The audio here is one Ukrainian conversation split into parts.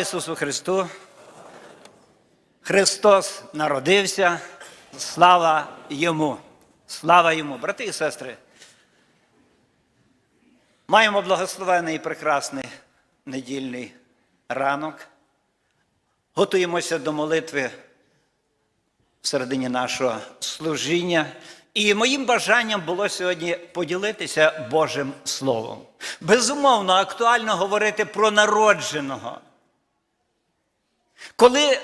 Ісусу Христу. Христос народився. Слава Йому! Слава Йому! Брати і сестри, маємо благословений і прекрасний недільний ранок. Готуємося до молитви в середині нашого служіння. І моїм бажанням було сьогодні поділитися Божим Словом. Безумовно, актуально говорити про народженого. Коли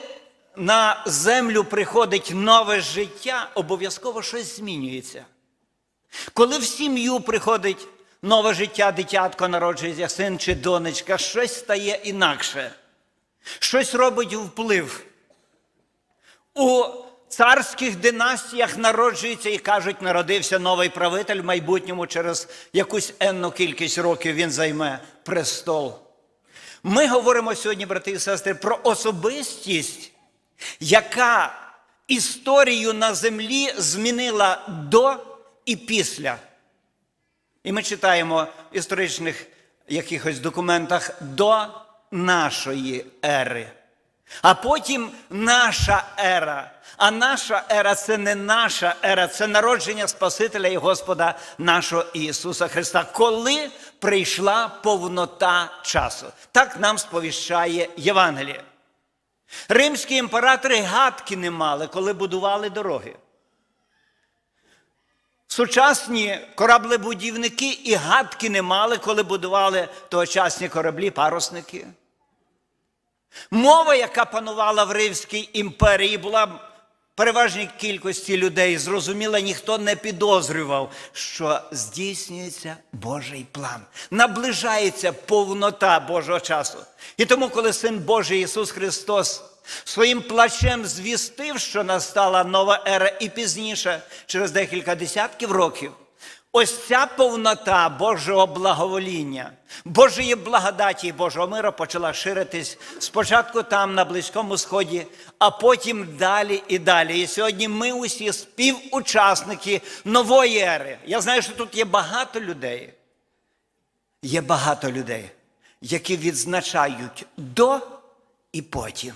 на землю приходить нове життя, обов'язково щось змінюється. Коли в сім'ю приходить нове життя, дитятко народжується, син чи донечка, щось стає інакше, щось робить вплив. У царських династіях народжується і кажуть, народився новий правитель в майбутньому через якусь енну кількість років він займе престол. Ми говоримо сьогодні, брати і сестри, про особистість, яка історію на землі змінила до і після. І ми читаємо в історичних якихось документах до нашої ери. А потім наша ера. А наша ера це не наша ера, це народження Спасителя і Господа нашого Ісуса Христа, коли прийшла повнота часу. Так нам сповіщає Євангеліє. Римські імператори гадки не мали, коли будували дороги. Сучасні кораблебудівники і гадки не мали, коли будували тогочасні кораблі, парусники. Мова, яка панувала в Римській імперії, була переважній кількості людей, зрозуміло, ніхто не підозрював, що здійснюється Божий план. Наближається повнота Божого часу. І тому, коли Син Божий Ісус Христос своїм плачем звістив, що настала нова ера, і пізніше, через декілька десятків років, Ось ця повнота Божого благовоління, Божої благодаті і Божого миру почала ширитись спочатку там, на Близькому Сході, а потім далі і далі. І сьогодні ми усі співучасники нової ери. Я знаю, що тут є багато людей. Є багато людей, які відзначають до і потім.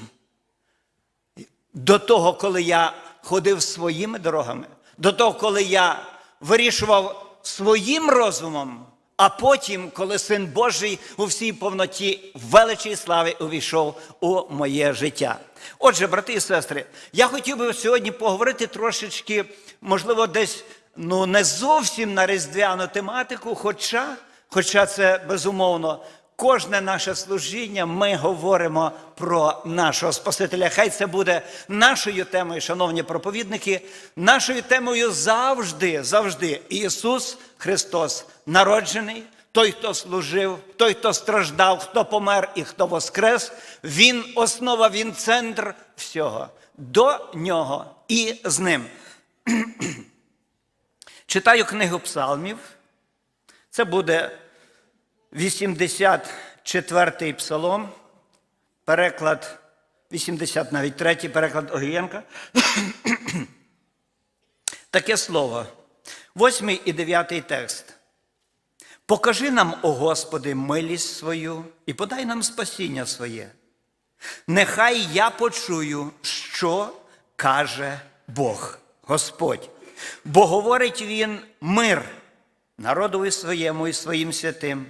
До того, коли я ходив своїми дорогами, до того, коли я вирішував своїм розумом, а потім, коли син Божий у всій повноті величі слави увійшов у моє життя. Отже, брати і сестри, я хотів би сьогодні поговорити трошечки, можливо, десь ну не зовсім на різдвяну тематику, хоча, хоча це безумовно. Кожне наше служіння ми говоримо про нашого Спасителя. Хай це буде нашою темою, шановні проповідники, нашою темою завжди, завжди Ісус Христос народжений, той, хто служив, той, хто страждав, хто помер і хто воскрес. Він основа, він центр всього. До нього і з ним. Читаю книгу Псалмів. Це буде 84-й псалом, переклад 80 навіть третій переклад Огієнка. Таке слово. Восьмий і дев'ятий текст. Покажи нам, о Господи, милість свою і подай нам спасіння своє. Нехай я почую, що каже Бог, Господь. Бо говорить Він мир народові своєму і своїм святим.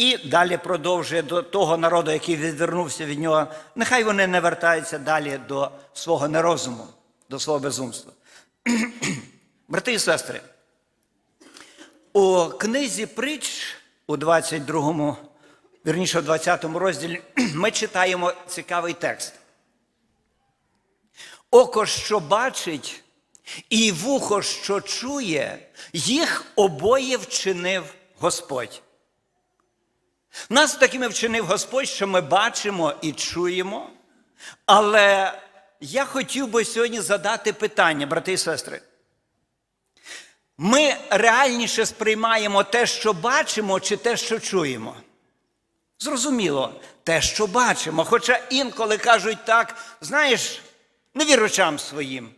І далі продовжує до того народу, який відвернувся від нього. Нехай вони не вертаються далі до свого нерозуму, до свого безумства. Брати і сестри, у книзі притч у 22-му, вірніше, в 20-му розділі ми читаємо цікавий текст. Око, що бачить, і вухо, що чує, їх обоє вчинив Господь. Нас такими вчинив Господь, що ми бачимо і чуємо. Але я хотів би сьогодні задати питання, брати і сестри. Ми реальніше сприймаємо те, що бачимо, чи те, що чуємо? Зрозуміло, те, що бачимо. Хоча інколи кажуть так, знаєш, не вір очам своїм.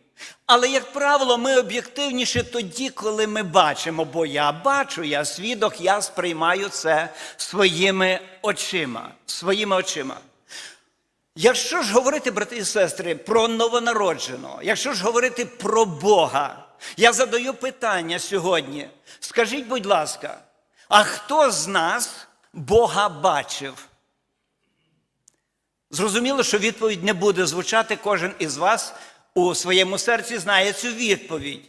Але, як правило, ми об'єктивніше тоді, коли ми бачимо, бо я бачу, я свідок, я сприймаю це своїми очима. Своїми очима. Якщо ж говорити, брати і сестри, про новонародженого, якщо ж говорити про Бога, я задаю питання сьогодні. Скажіть, будь ласка, а хто з нас Бога бачив? Зрозуміло, що відповідь не буде звучати, кожен із вас у своєму серці знає цю відповідь.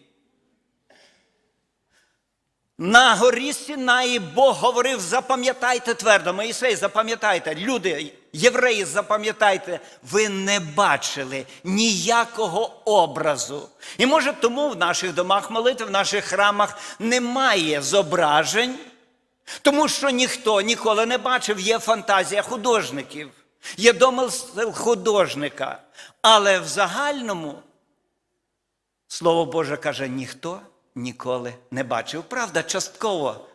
На горі Сінаї Бог говорив: запам'ятайте твердо, Моїсей, запам'ятайте, люди, євреї, запам'ятайте, ви не бачили ніякого образу. І може тому в наших домах молитв, в наших храмах немає зображень, тому що ніхто ніколи не бачив, є фантазія художників, є домисел художника. Але в загальному Слово Боже каже, ніхто ніколи не бачив. Правда, частково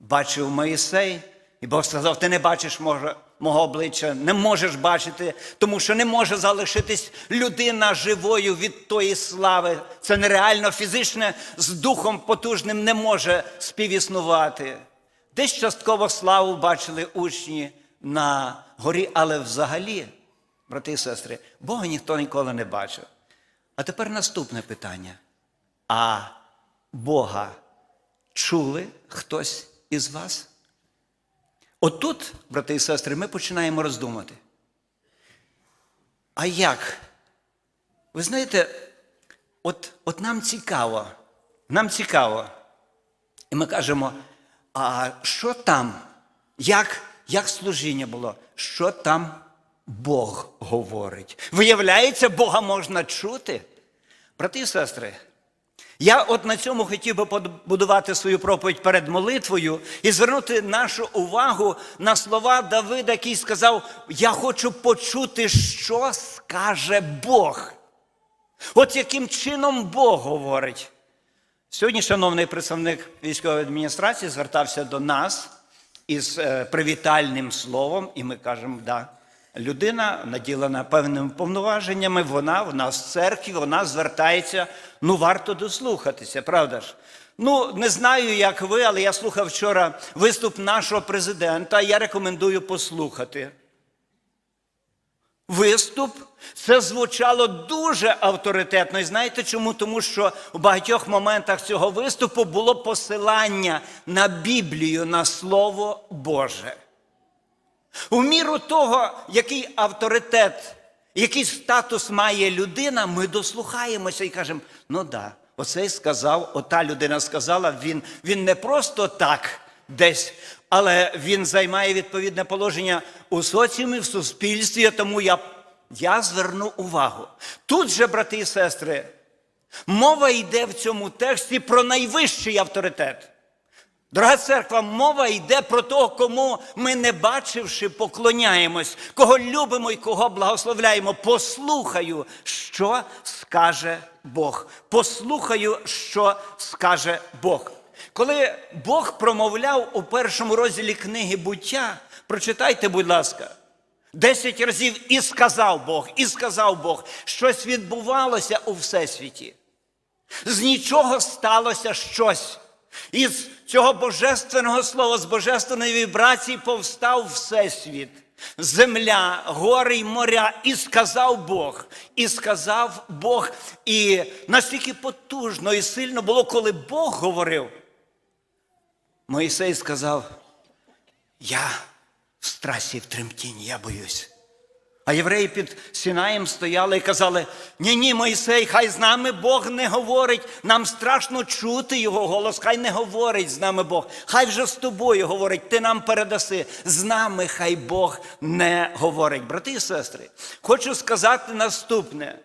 бачив Моїсей, і Бог сказав: ти не бачиш може, мого обличчя, не можеш бачити, тому що не може залишитись людина живою від тої слави. Це нереально фізичне з духом потужним не може співіснувати. Десь частково славу бачили учні на горі, але взагалі, брати і сестри, Бога ніхто ніколи не бачив. А тепер наступне питання. А Бога чули хтось із вас? Отут, брати і сестри, ми починаємо роздумати. А як? Ви знаєте, от, от нам цікаво, нам цікаво. І ми кажемо, а що там? Як, як служіння було? Що там Бог говорить? Виявляється, Бога можна чути. Брати і сестри, я от на цьому хотів би побудувати свою проповідь перед молитвою і звернути нашу увагу на слова Давида, який сказав: Я хочу почути, що скаже Бог. От яким чином Бог говорить. Сьогодні, шановний представник військової адміністрації, звертався до нас із е, привітальним словом, і ми кажемо, да, людина наділена певними повноваженнями, вона в нас в церкві, вона звертається, ну варто дослухатися, правда ж? Ну, не знаю, як ви, але я слухав вчора виступ нашого президента, я рекомендую послухати. Виступ це звучало дуже авторитетно. І знаєте чому? Тому що у багатьох моментах цього виступу було посилання на Біблію, на Слово Боже. У міру того, який авторитет, який статус має людина, ми дослухаємося і кажемо: ну да, оцей сказав, ота людина сказала, він, він не просто так десь, але він займає відповідне положення у соціумі, в суспільстві, тому я, я зверну увагу. Тут же, брати і сестри, мова йде в цьому тексті про найвищий авторитет. Дорога церква, мова йде про того, кому ми, не бачивши, поклоняємось, кого любимо і кого благословляємо. Послухаю, що скаже Бог. Послухаю, що скаже Бог. Коли Бог промовляв у першому розділі книги буття, прочитайте, будь ласка, десять разів і сказав Бог, і сказав Бог, щось відбувалося у всесвіті. З нічого сталося щось. Із цього божественного слова, з божественної вібрації повстав Всесвіт, земля, гори й моря, і сказав Бог, і сказав Бог. І настільки потужно і сильно було, коли Бог говорив. Моїсей сказав: Я в страсі, в тремтінні, я боюсь. А євреї під Сінаєм стояли і казали: ні, ні, Мойсей, хай з нами Бог не говорить. Нам страшно чути його голос, хай не говорить з нами Бог. Хай вже з тобою говорить, ти нам передаси. З нами хай Бог не говорить. Брати і сестри, хочу сказати наступне.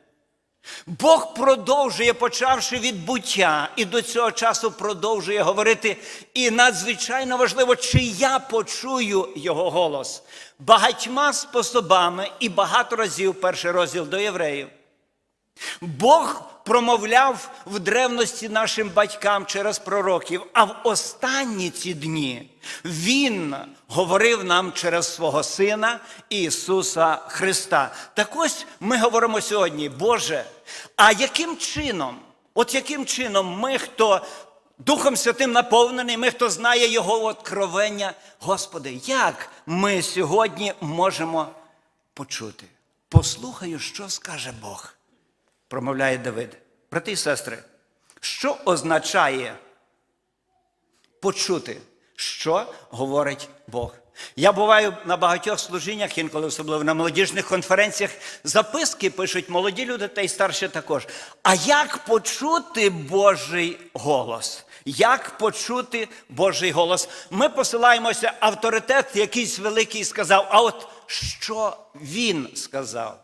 Бог продовжує, почавши від буття, і до цього часу продовжує говорити. І надзвичайно важливо, чи я почую його голос багатьма способами і багато разів перший розділ до євреїв. Бог промовляв в древності нашим батькам через пророків, а в останні ці дні Він говорив нам через свого Сина Ісуса Христа. Так ось ми говоримо сьогодні, Боже, а яким чином, от яким чином ми, хто Духом Святим наповнений, ми, хто знає Його откровення, Господи, як ми сьогодні можемо почути? послухаю, що скаже Бог, промовляє Давид. Брати і сестри, що означає почути, що говорить Бог? Я буваю на багатьох служіннях, інколи особливо на молодіжних конференціях, записки пишуть молоді люди та й старші також. А як почути Божий голос? Як почути Божий голос? Ми посилаємося, авторитет якийсь великий сказав. А от що він сказав?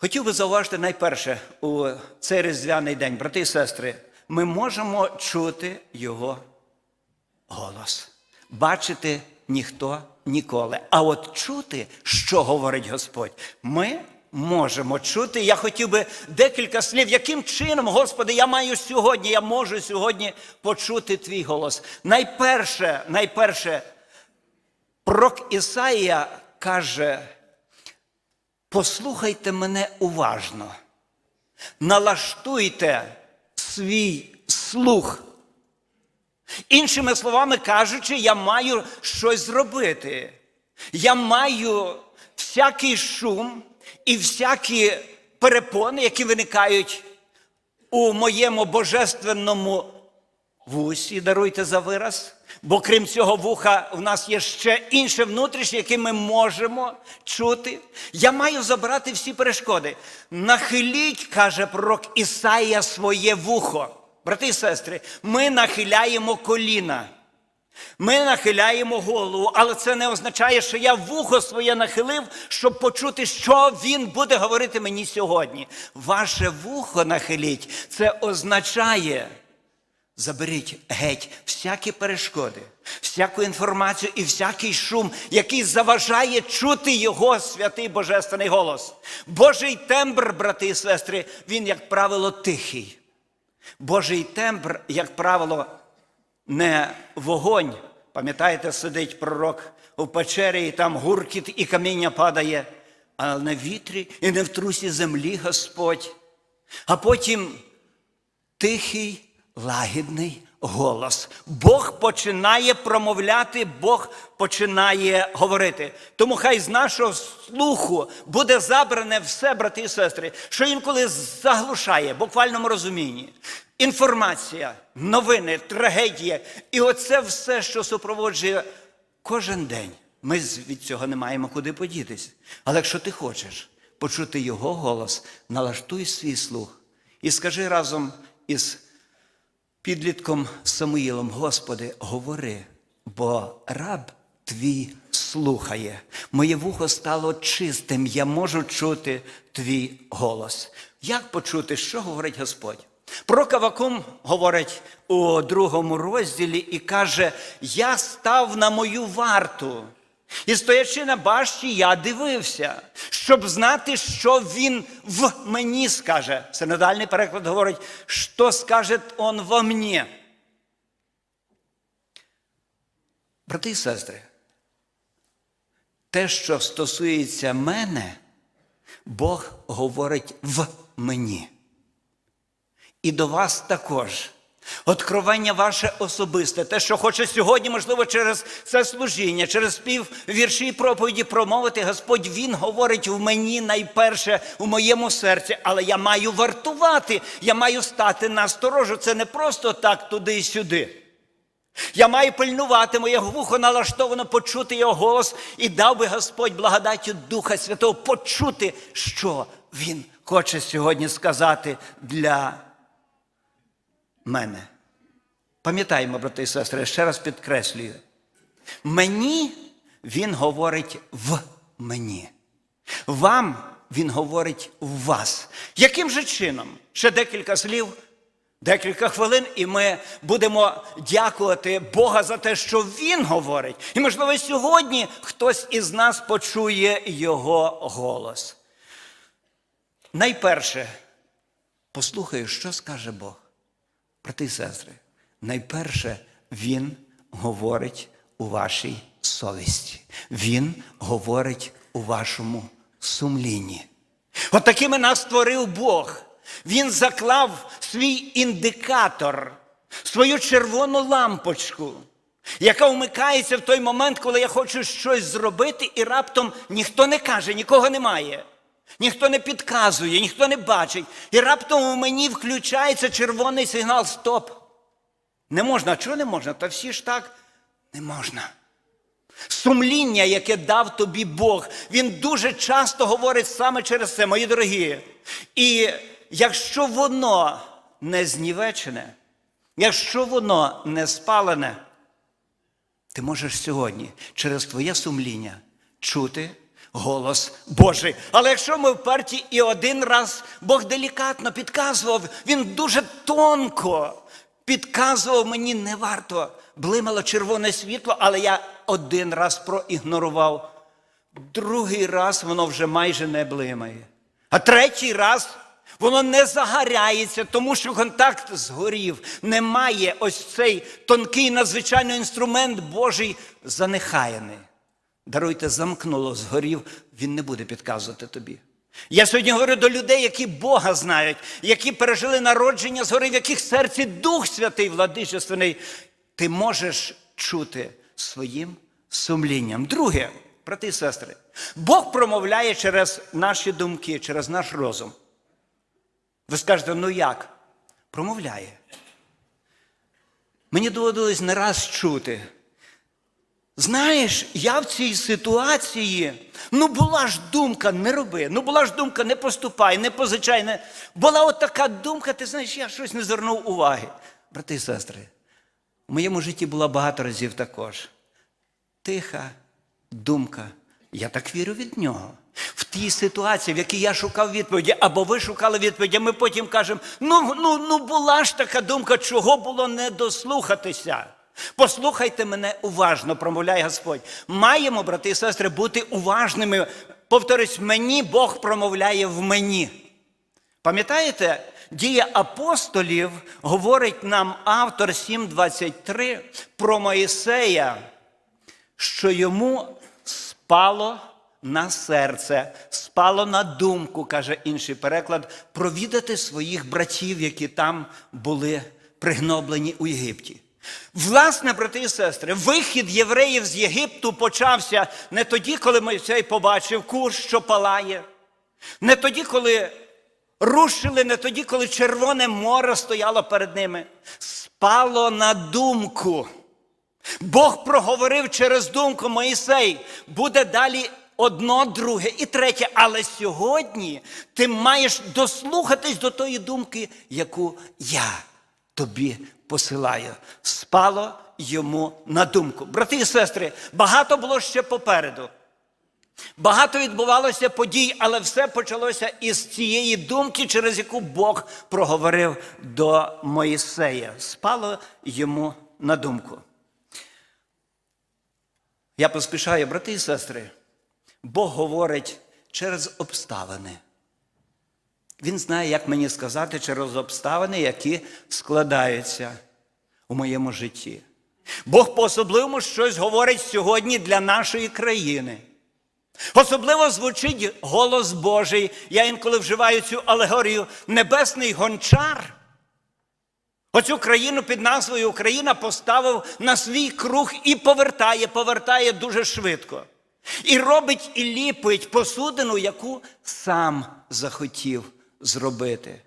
Хотів би зауважити найперше у цей різдвяний день, брати і сестри, ми можемо чути його голос. Бачити ніхто ніколи. А от чути, що говорить Господь, ми можемо чути. Я хотів би декілька слів, яким чином, Господи, я маю сьогодні, я можу сьогодні почути твій голос. Найперше, найперше, пророк Ісаїя каже, послухайте мене уважно, налаштуйте свій слух. Іншими словами кажучи, я маю щось зробити. Я маю всякий шум і всякі перепони, які виникають у моєму божественному вусі, даруйте за вираз. Бо крім цього вуха, в нас є ще інше внутрішнє, яке ми можемо чути. Я маю забрати всі перешкоди. Нахиліть, каже пророк Ісаїя, своє вухо. Брати і сестри, ми нахиляємо коліна. Ми нахиляємо голову, але це не означає, що я вухо своє нахилив, щоб почути, що він буде говорити мені сьогодні. Ваше вухо нахиліть, це означає. Заберіть геть всякі перешкоди, всяку інформацію і всякий шум, який заважає чути його святий божественний голос. Божий тембр, брати і сестри, він, як правило, тихий. Божий тембр, як правило, не вогонь. Пам'ятаєте, сидить пророк у печері, і там гуркіт і каміння падає, а на вітрі і не в трусі землі Господь. А потім тихий, лагідний голос. Бог починає промовляти, Бог починає говорити. Тому хай з нашого слуху буде забране все, брати і сестри, що інколи заглушає, в буквальному розумінні. Інформація, новини, трагедія. І оце все, що супроводжує кожен день. Ми від цього не маємо куди подітись. Але якщо ти хочеш почути його голос, налаштуй свій слух і скажи разом із підлітком Самуїлом, Господи, говори, бо раб твій слухає. Моє вухо стало чистим, я можу чути твій голос. Як почути, що говорить Господь? Пророк Авакум говорить у другому розділі і каже: Я став на мою варту. І стоячи на башті, я дивився, щоб знати, що він в мені скаже. Синодальний переклад говорить, що скаже он во мені. Брати і сестри, те, що стосується мене, Бог говорить в мені. І до вас також. Откровення ваше особисте, те, що хоче сьогодні, можливо, через це служіння, через спів вірші і проповіді промовити, Господь Він говорить в мені найперше у моєму серці, але я маю вартувати, я маю стати на сторожу. Це не просто так туди і сюди. Я маю пильнувати, моє вухо налаштовано почути його голос, і дав би Господь благодаттю Духа Святого почути, що Він хоче сьогодні сказати для мене. Пам'ятаємо, брати і сестри, я ще раз підкреслюю. Мені він говорить в мені. Вам він говорить в вас. Яким же чином? Ще декілька слів, декілька хвилин, і ми будемо дякувати Бога за те, що Він говорить. І, можливо, сьогодні хтось із нас почує Його голос. Найперше, послухаю, що скаже Бог. Брати і сестри, найперше Він говорить у вашій совісті. Він говорить у вашому сумлінні. От такими нас створив Бог. Він заклав свій індикатор, свою червону лампочку. яка вмикається в той момент, коли я хочу щось зробити, і раптом ніхто не каже, нікого немає. Ніхто не підказує, ніхто не бачить. І раптом у мені включається червоний сигнал Стоп. Не можна. А чого не можна? Та всі ж так не можна. Сумління, яке дав тобі Бог, він дуже часто говорить саме через це, мої дорогі. І якщо воно не знівечене, якщо воно не спалене, ти можеш сьогодні через твоє сумління чути голос Божий. Але якщо ми вперті і один раз Бог делікатно підказував, він дуже тонко підказував мені, не варто. Блимало червоне світло, але я один раз проігнорував. Другий раз воно вже майже не блимає. А третій раз воно не загоряється, тому що контакт згорів. Немає ось цей тонкий надзвичайний інструмент Божий занехаяний. Даруйте, замкнуло, згорів, він не буде підказувати тобі. Я сьогодні говорю до людей, які Бога знають, які пережили народження згори, в яких серці Дух Святий владичественний. Ти можеш чути своїм сумлінням. Друге, брати і сестри, Бог промовляє через наші думки, через наш розум. Ви скажете, ну як? Промовляє. Мені доводилось не раз чути. Знаєш, я в цій ситуації, ну була ж думка, не роби, ну була ж думка, не поступай, не позичай. Не... Була от така думка, ти знаєш, я щось не звернув уваги. Брати і сестри, у моєму житті було багато разів також. Тиха думка. Я так вірю від нього. В тій ситуації, в якій я шукав відповіді, або ви шукали відповіді, ми потім кажемо: ну, ну, ну була ж така думка, чого було не дослухатися. Послухайте мене уважно, промовляє Господь. Маємо, брати і сестри, бути уважними. Повторюсь, мені Бог промовляє в мені. Пам'ятаєте, дія апостолів говорить нам автор 7.23 про Моїсея, що йому спало на серце, спало на думку, каже інший переклад, провідати своїх братів, які там були пригноблені у Єгипті. Власне, брати і сестри, вихід євреїв з Єгипту почався не тоді, коли Мойсей побачив курс, що палає, не тоді, коли рушили, не тоді, коли Червоне море стояло перед ними. Спало на думку. Бог проговорив через думку Моїсей, буде далі одно, друге і третє. Але сьогодні ти маєш дослухатись до тої думки, яку я тобі посилаю. Спало йому на думку. Брати і сестри, багато було ще попереду. Багато відбувалося подій, але все почалося із цієї думки, через яку Бог проговорив до Моїсея. Спало йому на думку. Я поспішаю, брати і сестри, Бог говорить через обставини. Він знає, як мені сказати, через обставини, які складаються у моєму житті. Бог по-особливому щось говорить сьогодні для нашої країни. Особливо звучить голос Божий. Я інколи вживаю цю алегорію небесний гончар. Оцю країну під назвою Україна поставив на свій круг і повертає, повертає дуже швидко. І робить і ліпить посудину, яку сам захотів зробити.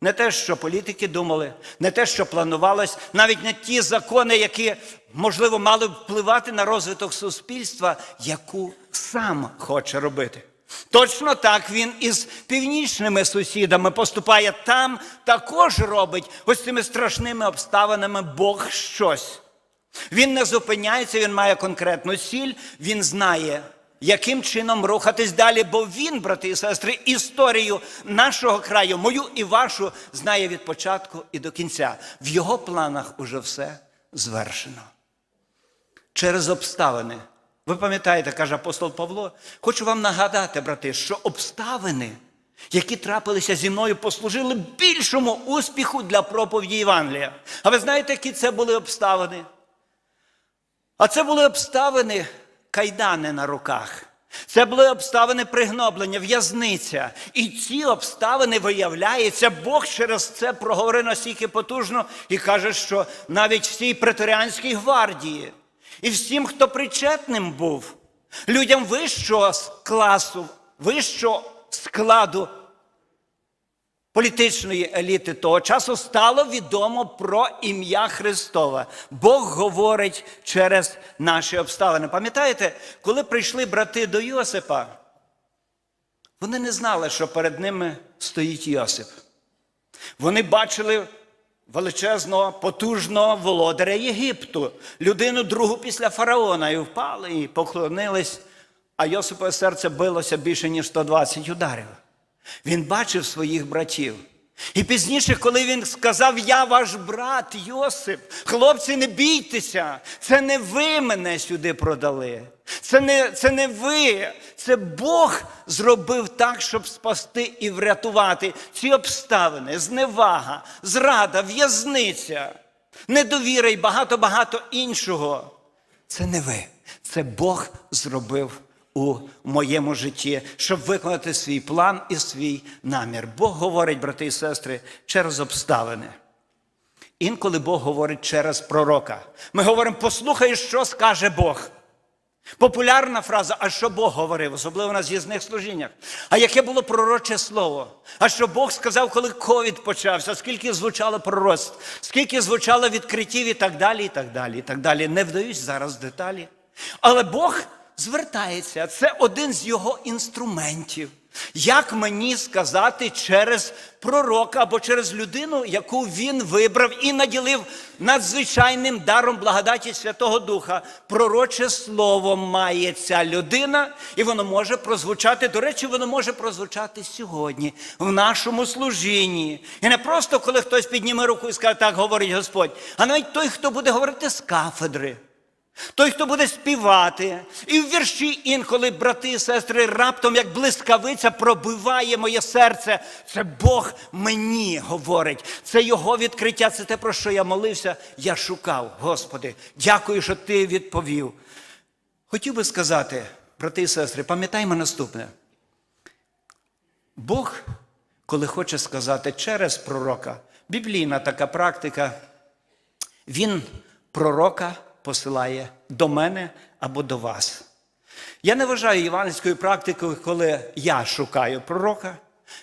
Не те, що політики думали, не те, що планувалось, навіть не ті закони, які, можливо, мали б впливати на розвиток суспільства, яку сам хоче робити. Точно так він із північними сусідами поступає там, також робить ось цими страшними обставинами Бог щось. Він не зупиняється, він має конкретну ціль, він знає, яким чином рухатись далі, бо він, брати і сестри, історію нашого краю, мою і вашу, знає від початку і до кінця. В його планах уже все звершено. Через обставини. Ви пам'ятаєте, каже апостол Павло, хочу вам нагадати, брати, що обставини, які трапилися зі мною, послужили більшому успіху для проповіді Євангелія. А ви знаєте, які це були обставини? А це були обставини кайдани на руках. Це були обставини пригноблення, в'язниця. І ці обставини виявляється, Бог через це проговорив настільки потужно і каже, що навіть всій преторіанській гвардії і всім, хто причетним був, людям вищого класу, вищого складу політичної еліти того часу стало відомо про ім'я Христове. Бог говорить через наші обставини. Пам'ятаєте, коли прийшли брати до Йосипа, вони не знали, що перед ними стоїть Йосип. Вони бачили величезного, потужного володаря Єгипту, людину другу після фараона, і впали, і поклонились, а Йосипове серце билося більше, ніж 120 ударів. Він бачив своїх братів. І пізніше, коли він сказав, я ваш брат Йосип, хлопці, не бійтеся, це не ви мене сюди продали. Це не, це не ви, це Бог зробив так, щоб спасти і врятувати ці обставини, зневага, зрада, в'язниця, недовіра і багато-багато іншого. Це не ви, це Бог зробив у моєму житті, щоб виконати свій план і свій намір. Бог говорить, брати і сестри, через обставини. Інколи Бог говорить через пророка. Ми говоримо, послухай, що скаже Бог. Популярна фраза, а що Бог говорив, особливо на з'їзних служіннях. А яке було пророче слово? А що Бог сказав, коли ковід почався, скільки звучало пророцтв, скільки звучало відкриттів і так далі, і так далі, і так далі. Не вдаюсь зараз деталі. Але Бог звертається, це один з його інструментів. Як мені сказати через пророка або через людину, яку він вибрав і наділив надзвичайним даром благодаті Святого Духа? Пророче слово має ця людина, і воно може прозвучати. До речі, воно може прозвучати сьогодні в нашому служінні. І не просто коли хтось підніме руку і скаже, так говорить Господь, а навіть той, хто буде говорити з кафедри. Той, хто буде співати, і в вірші інколи, брати і сестри, раптом, як блискавиця, пробиває моє серце. Це Бог мені говорить. Це Його відкриття, це те, про що я молився, я шукав. Господи, дякую, що Ти відповів. Хотів би сказати, брати і сестри, пам'ятаймо наступне. Бог, коли хоче сказати через пророка, біблійна така практика, він пророка посилає до мене або до вас. Я не вважаю євангельською практикою, коли я шукаю пророка,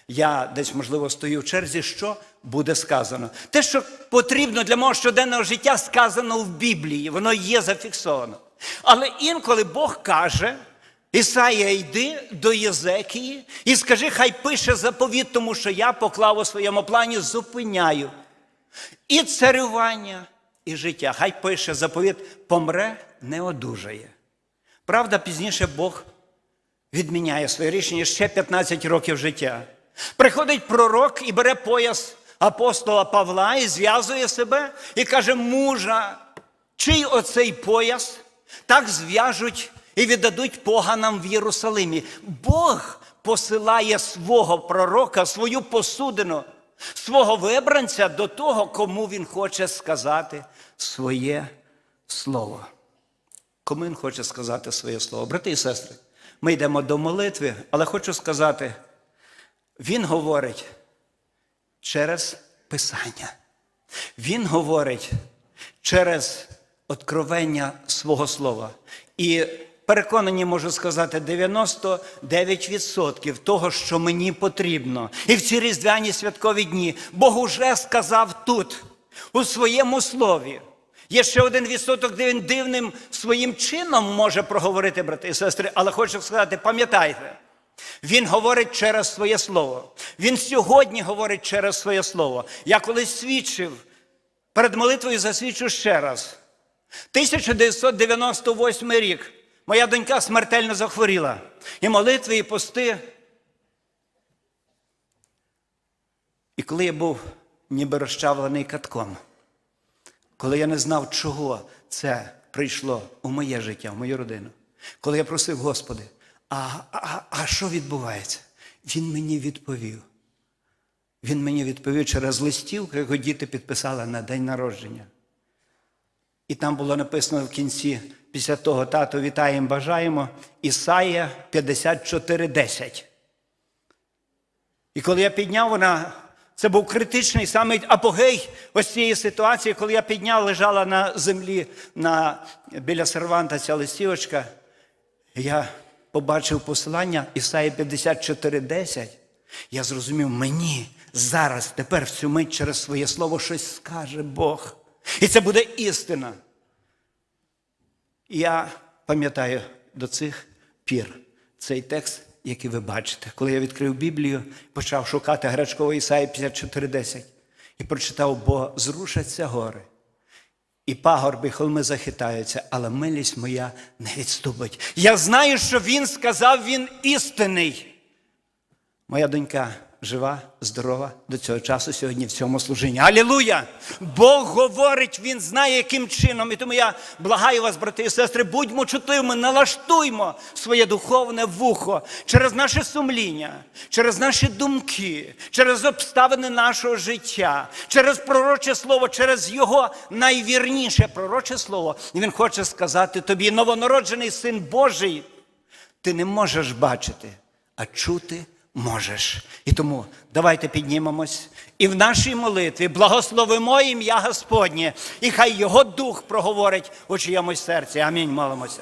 я десь, можливо, стою в черзі, що буде сказано. Те, що потрібно для мого щоденного життя, сказано в Біблії, воно є зафіксовано. Але інколи Бог каже, Ісая, йди до Єзекії і скажи, хай пише заповіт, тому що я поклав у своєму плані, зупиняю. І царювання, і життя. Хай пише заповіт, помре, не одужає. Правда, пізніше Бог відміняє своє рішення ще 15 років життя. Приходить пророк і бере пояс апостола Павла і зв'язує себе і каже: мужа, чий оцей пояс так зв'яжуть і віддадуть поганам в Єрусалимі. Бог посилає свого пророка, свою посудину, свого вибранця до того, кому він хоче сказати своє слово. Кому він хоче сказати своє слово. Брати і сестри, ми йдемо до молитви, але хочу сказати, він говорить через Писання. Він говорить через откровення свого слова. І переконані, можу сказати, 99% того, що мені потрібно. І в ці різдвяні святкові дні Бог уже сказав тут, у своєму слові. Є ще один відсоток, де він дивним своїм чином може проговорити, брати і сестри, але хочу сказати, пам'ятайте, він говорить через своє слово. Він сьогодні говорить через своє слово. Я колись свідчив, перед молитвою засвідчу ще раз. 1998 рік моя донька смертельно захворіла. І молитви, і пости. І коли я був ніби розчавлений катком, коли я не знав, чого це прийшло у моє життя, в мою родину, коли я просив, Господи, а, а, а що відбувається? Він мені відповів. Він мені відповів через листівку, яку діти підписали на день народження. І там було написано в кінці, після того тату вітаємо, бажаємо, Ісая 54.10. І коли я підняв, вона Це був критичний самий апогей ось цієї ситуації, коли я підняв, лежала на землі на, біля серванта ця листівочка. Я побачив посилання Ісаї 54.10. Я зрозумів, мені зараз, тепер в цю мить через своє слово щось скаже Бог. І це буде істина. Я пам'ятаю до цих пір цей текст, який ви бачите. Коли я відкрив Біблію, почав шукати гречкового Ісаї 54.10 і прочитав, бо зрушаться гори. І пагорби, холми захитаються, але милість моя не відступить. Я знаю, що він сказав, він істинний. Моя донька жива, здорова до цього часу сьогодні в цьому служінні. Алілуя! Бог говорить, Він знає, яким чином. І тому я благаю вас, брати і сестри, будьмо чутливими, налаштуймо своє духовне вухо через наше сумління, через наші думки, через обставини нашого життя, через пророче слово, через його найвірніше пророче слово. І він хоче сказати тобі, новонароджений син Божий, ти не можеш бачити, а чути можеш. І тому давайте піднімемось і в нашій молитві благословимо ім'я Господнє, і хай його дух проговорить у чиємусь серці. Амінь. Молимося.